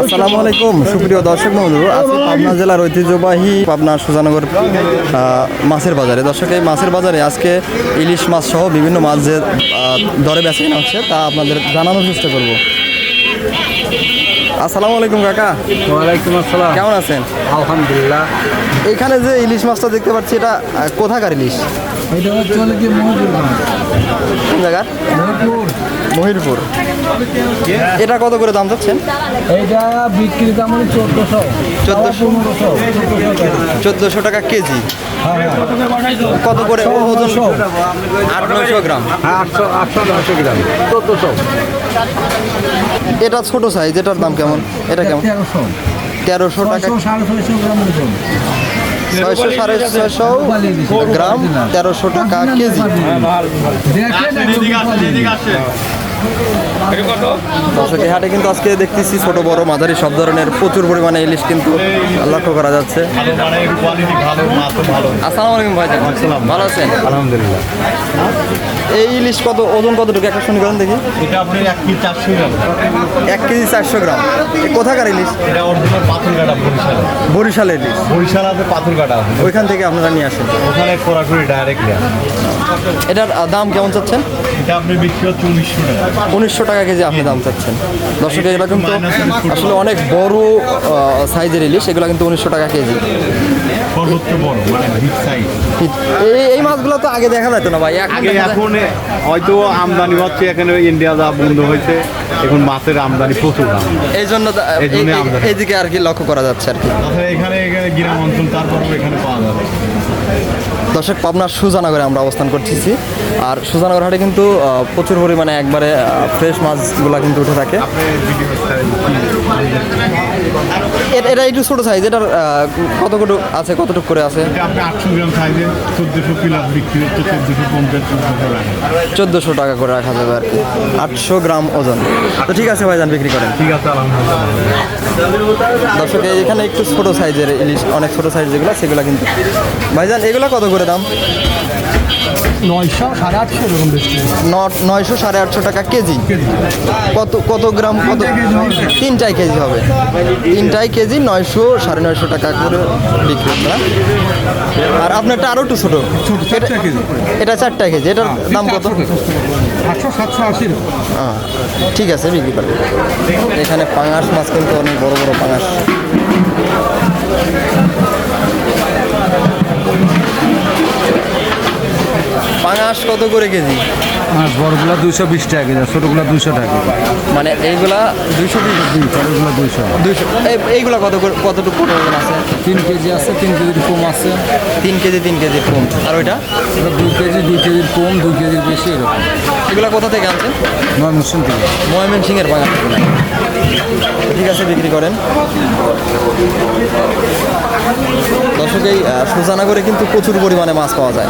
আসসালামু আলাইকুম সুপ্রিয় দর্শক বন্ধু আজকে পাবনা জেলার ঐতিহ্যবাহী পাবনা সুজানগর মাছের বাজারে। দর্শক এই মাছের বাজারে আজকে ইলিশ মাছ সহ বিভিন্ন মাছ যে দরে বেচা কেনা হচ্ছে তা আপনাদের জানানোর চেষ্টা করব। আসসালামু আলাইকুম কাকা। ওয়ালাইকুম আসসালাম। কেমন আছেন? আলহামদুলিল্লাহ। এখানে যে ইলিশ মাছটা দেখতে পাচ্ছি এটা কোথাকার ইলিশ? এটা হচ্ছে কোন মহিপুর মহিরপুর। এটা কত করে দাম চাচ্ছেন? এইটা বিক্রি দাম হলো চোদ্দশো। 1400 পনেরোশো চোদ্দোশো টাকা কেজি। কত করে ওজন? আট নয়শো গ্রাম। আটশো আটশো নশো গ্রাম। চোদ্দশো। এটা ছোট সাইজ এটার দাম কেমন? এটা কেমন? তেরোশো। তেরোশো টাকা ছয়শো সাড়ে ছয়শো গ্রাম তেরোশো টাকা কেজি। দেখেন দর্শক এই হাটে কিন্তু আজকে দেখতেছি ছোট বড় মাঝারি সব ধরনের প্রচুর পরিমাণে ইলিশ কিন্তু লক্ষ্য করা যাচ্ছে। আসসালামু আলাইকুম ভাই ভালো আছেন? আলহামদুলিল্লাহ। এই ইলিশ কত ওজন কতটুকু? একটা শুনি করেন দেখি। এটা আপনার এক কেজি চারশো গ্রাম। এক কেজি চারশো গ্রাম। কোথাকার ইলিশ? এটা অরিজিনাল পাথর কাটা বরিশাল বরিশালের ইলিশ। বরিশাল আছে পাথর কাটা। ওইখান থেকে আপনারা নিয়ে আসেন। ওখানে ডাইরেক্ট এটার দাম কেমন চাচ্ছেন? এটা আপনি বিক্রি হচ্ছে উনিশশো টাকা। উনিশশো টাকা কেজি আপনি দাম চাচ্ছেন। দর্শক এগুলো কিন্তু আসলে অনেক বড় সাইজের ইলিশ। এগুলো কিন্তু উনিশশো টাকা কেজি। সর্বোচ্চ বড় মানে এই এই মাছগুলো তো আগে দেখা যেত না ভাই। আগে এখন হয়তো আমদানি হচ্ছে এখানে ইন্ডিয়া যা বন্ধ হয়েছে এখন মাছের আমদানি প্রচুর এই জন্য। এইদিকে আর কি লক্ষ্য করা যাচ্ছে আর কি। এখানে এখানে গ্রাম অঞ্চল তারপরেও এখানে পাওয়া যাবে। দর্শক পাবনার সুজানগরে আমরা অবস্থান করতেছি। আর সুজানগর হাটে কিন্তু প্রচুর পরিমাণে একবারে ফ্রেশ মাছগুলো কিন্তু উঠে থাকে। এটা একটু ছোটো সাইজ এটার কতটুকু আছে কতটুকু করে আছে? আটশো গ্রাম সাইজে চোদ্দোশো প্লাস বিক্রি হচ্ছে চোদ্দোশো পঞ্চাশ চোদ্দোশো টাকা করে রাখা যাবে আর কি। আটশো গ্রাম ওজন। তো ঠিক আছে ভাইজান বিক্রি করেন। ঠিক আছে আলহামদুলিল্লাহ। দর্শক এখানে একটু ছোট সাইজের ইলিশ অনেক ছোট সাইজ যেগুলো সেগুলো কিন্তু ভাইজান এগুলো কত করে দাম? নয়শো সাড়ে আটশো এরকম ন- নয়শো সাড়ে আটশো টাকা কেজি। কত কত গ্রাম কত তিনটাই কেজি হবে। তিনটাই কেজি নয়শো সাড়ে নয়শো টাকা করে বিক্রি না? আর আপনারটা আরও একটু ছোটো। কেজি। এটা চারটা কেজি এটার দাম কত? আটশো সাতশো আশি হ্যাঁ, ঠিক আছে বিক্রি করবে এখানে পাঙাশ মাছ কিন্তু অনেক বড় বড় পাঙাশ। পাঙাশ কত করে কেজি? বড়গুলো দুইশো বিশ টাকা কেজি ছোটোগুলো দুইশো টাকা মানে এইগুলা দুইশো বিশ? ছোটোগুলো দুইশো। দুইশো। এই- এইগুলা কত করে কতটুকু ওজন আছে? তিন কেজি আছে তিন কেজির কম আছে। তিন কেজি তিন কেজির কম। আর ওইটা? দুই কেজি দুই কেজির কম দুই কেজির বেশি এরকম। এগুলা কোথা থেকে আনছেন? মুসলিম থেকে। ময়মন সিংয়ের বাগান? ঠিক আছে বিক্রি করেন। দর্শক এই আহ, সুজানগরে কিন্তু প্রচুর পরিমাণে মাছ পাওয়া যায়।